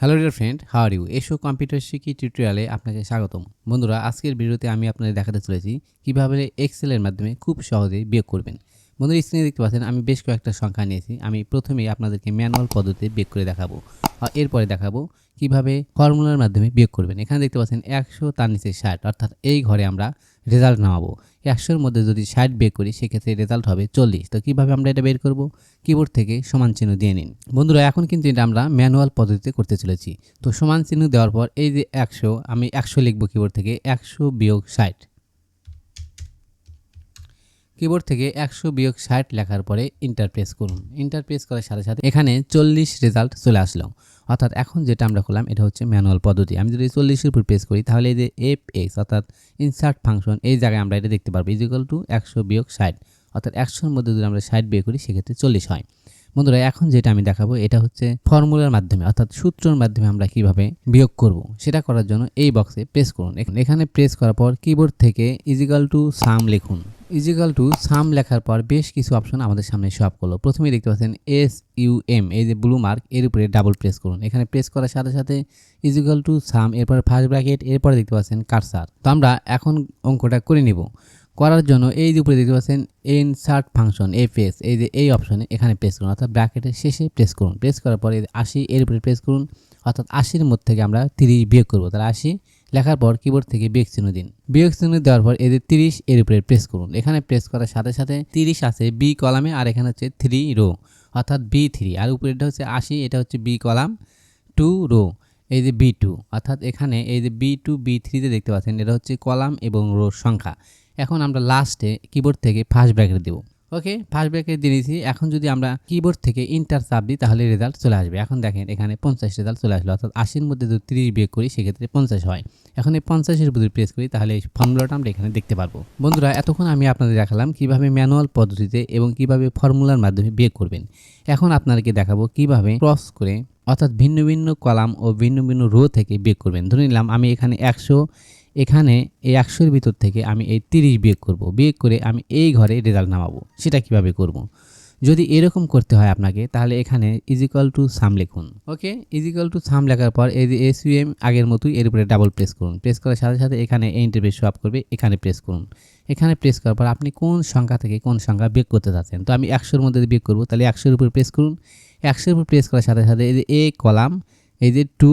Hello dear friend how are you এসো computer শিখি টিউটোরিয়ালে আপনাকে স্বাগতম। বন্ধুরা, আজকের ভিডিওতে আমি আপনাদের দেখাতে চলেছি কীভাবে এক্সেলের মাধ্যমে খুব সহজেই বিয়োগ করবেন। বন্ধুরা স্ক্রিনে দেখতে পাচ্ছেন, আমি বেশ কয়েকটা সংখ্যা নিয়েছি। আমি প্রথমেই আপনাদেরকে ম্যানুয়াল পদ্ধতিতে বিয়োগ করে দেখাবো। আর এরপরে দেখাবো কীভাবে ফর্মুলার মাধ্যমে বিয়োগ করবেন। এখানে দেখতে পাচ্ছেন, একশো তার নিচে ষাট, অর্থাৎ এই ঘরে আমরা রেজাল্ট নামাবো। একশোর মধ্যে যদি ষাট বের করি, সেক্ষেত্রে রেজাল্ট হবে চল্লিশ। তো কীভাবে আমরা এটা বের করব? কিবোর্ড থেকে সমান চিহ্ন দিয়ে নিন। বন্ধুরা, এখন কিন্তু এটা আমরা ম্যানুয়াল পদ্ধতিতে করতে চলেছি। তো সমান চিহ্ন দেওয়ার পর এই যে একশো, আমি একশো লিখব কিবোর্ড থেকে, একশো বিয়োগ ষাট। কিবোর্ড থেকে একশো বিয়োগ ষাট লেখার পরে ইন্টারপ্রেস করুন। ইন্টারপ্রেস করার সাথে সাথে এখানে চল্লিশ রেজাল্ট চলে আসলো। অর্থাৎ এখন যেটা আমরা করলাম, এটা হচ্ছে ম্যানুয়াল পদ্ধতি। আমি যদি চল্লিশের উপর প্রেস করি, তাহলে এই যে এফ এক্স অর্থাৎ ইনসার্ট ফাংশন এই জায়গায় আমরা এটা দেখতে পারব ইজিক্যাল টু একশো বিয়োগ ষাট। অর্থাৎ একশোর মধ্যে যদি আমরা ষাট বিয়োগ করি, সেক্ষেত্রে চল্লিশ হয়। বন্ধুরা, এখন যেটা আমি দেখাবো, এটা হচ্ছে ফর্মুলার মাধ্যমে, অর্থাৎ সূত্রের মাধ্যমে আমরা কীভাবে বিয়োগ করব, সেটা করার জন্য এই বক্সে প্রেস করুন। এখানে- প্রেস করার পর কিবোর্ড থেকে ইজিক্যাল টু সাম লিখুন। ইজিক্যাল টু সাম লেখার পর বেশ কিছু অপশন আমাদের সামনে শো আপ করল। প্রথমেই দেখতে পাচ্ছেন এস ইউ এম এই যে ব্লু মার্ক এর উপরে ডাবল প্রেস করুন। এখানে প্রেস করার সাথে সাথে ইজিক্যাল টু সাম এরপর ফার্স্ট ব্র্যাকেট এরপরে দেখতে পাচ্ছেন কারসার তো আমরা এখন অঙ্কটা করে নিব। করার জন্য এই যে উপরে দেখতে পাচ্ছেন ইনসার্ট ফাংশন এ পেস এই যে এই অপশনে এখানে প্রেস করুন, অর্থাৎ ব্র্যাকেটের শেষে প্রেস করুন। প্রেস করার পরে আশি, এর উপরে প্রেস করুন, অর্থাৎ আশির মধ্যে থেকে আমরা তিরিশ বিয়োগ করব। তাহলে আশি লেখার পর কিবোর্ড থেকে বিয়োগ চিহ্ন দিন। বিয়োগ চিহ্ন দেওয়ার পর এদের তিরিশ, এর উপরে প্রেস করুন। এখানে প্রেস করার সাথে সাথে তিরিশ আছে বি কলামে আর এখানে হচ্ছে থ্রি রো অর্থাৎ বি থ্রি আর উপরেটা হচ্ছে আশি, এটা হচ্ছে বি কলাম টু রো এই যে বি টু অর্থাৎ এখানে এই যে বি টু বি থ্রিতে দেখতে পাচ্ছেন, এটা হচ্ছে কলাম এবং রো সংখ্যা। এখন আমরা লাস্টে কিবোর্ড থেকে ফার্স্ট ব্র্যাকেট দেবো। ওকে ফার্স্ট ব্র্যাকেট দিয়ে দিয়েছি। এখন যদি আমরা কিবোর্ড থেকে ইন্টার চাপ দিই, তাহলে রেজাল্ট চলে আসবে। এখন দেখেন, এখানে পঞ্চাশ রেজাল্ট চলে আসলো। অর্থাৎ আশির মধ্যে যদি তিরিশ বিয়োগ করি, সেক্ষেত্রে পঞ্চাশ হয়। এখন এই পঞ্চাশের উপর প্রেস করি, তাহলে এই ফর্মুলাটা আমরা এখানে দেখতে পারব। বন্ধুরা, এতক্ষণ আমি আপনাদের দেখালাম কীভাবে ম্যানুয়াল পদ্ধতিতে এবং কীভাবে ফর্মুলার মাধ্যমে বিয়োগ করবেন। এখন আপনাদেরকে দেখাবো কীভাবে ক্রস করে অর্থাৎ ভিন্ন ভিন্ন কলাম ও ভিন্ন ভিন্ন রো থেকে বিয়োগ করবেন। ধরে নিলাম আমি এখানে একশো, এখানে এই একশোর ভিতর থেকে আমি এই তিরিশ বিয়োগ করব। বিয়োগ করে আমি এই ঘরে রেজাল্ট নামাবো। সেটা কীভাবে করব। যদি এরকম করতে হয় আপনাকে, তাহলে এখানে ইজিক্যাল টু সাম লিখুন। ওকে? ইজিক্যাল টু সাম লেখার পর এই যে এস এম আগের মতোই এর উপরে ডাবল প্রেস করুন। প্রেস করার সাথে সাথে এখানে এই ইন্টারভেস শো আপ করবে, এখানে প্রেস করুন। এখানে প্রেস করার পর আপনি কোন সংখ্যা থেকে কোন সংখ্যা বিয়োগ করতে চাচ্ছেন তো আমি একশোর মধ্যে বিয়োগ করব, তাহলে একশোর উপর প্রেস করুন। একশোর উপর প্রেস করার সাথে সাথে এই যে এ কলাম এই যে টু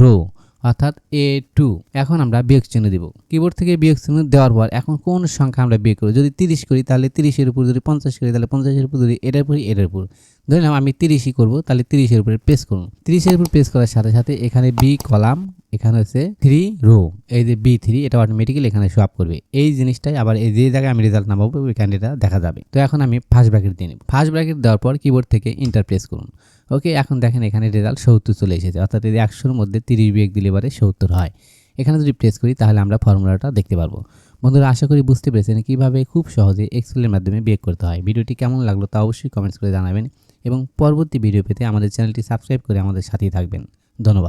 রো অর্থাৎ এ টু এখন আমরা বিয়োগ চিহ্ন দিব। কিবোর্ড থেকে বিয়োগ চিহ্ন দেওয়ার পর এখন কোন সংখ্যা আমরা বিয়োগ করি যদি তিরিশ করি, তাহলে তিরিশের উপর, যদি পঞ্চাশ করি, তাহলে পঞ্চাশের উপর, যদি এটার উপর এটার উপর। ধরে নাও আমি তিরিশই করব, তাহলে তিরিশের উপরে প্রেস করুন তিরিশের উপর প্রেস করার সাথে সাথে এখানে বি কলাম এখানে হচ্ছে থ্রি রো এই যে বি থ্রি এটা অটোমেটিক্যালি এখানে শো আপ করবে। এই জিনিসটাই আবার এই যে জায়গায় আমি রেজাল্ট নামাবো ওইখানে এটা দেখা যাবে। তো এখন আমি ফার্স্ট ব্র্যাকেট দিয়ে নেব। ফার্স্ট ব্র্যাকেট দেওয়ার পর কিবোর্ড থেকে ইন্টার প্রেস করুন। ওকে, এখন দেখেন এখানে রেজাল্ট সত্তর চলে এসেছে। অর্থাৎ এই একশোর মধ্যে তিরিশ বিয়োগ দিলে পরে সত্তর হয়। এখানে যদি প্রেস করি, তাহলে আমরা ফর্মুলাটা দেখতে পারব। বন্ধুরা, আশা করি বুঝতে পেরেছেন কীভাবে খুব সহজে এক্সেলের মাধ্যমে বিয়োগ করতে হয়। ভিডিওটি কেমন লাগল তা অবশ্যই কমেন্টস করে জানাবেন। এবং পরবর্তী ভিডিও পেতে আমাদের চ্যানেলটি সাবস্ক্রাইব করে আমাদের সাথেই থাকবেন। ধন্যবাদ।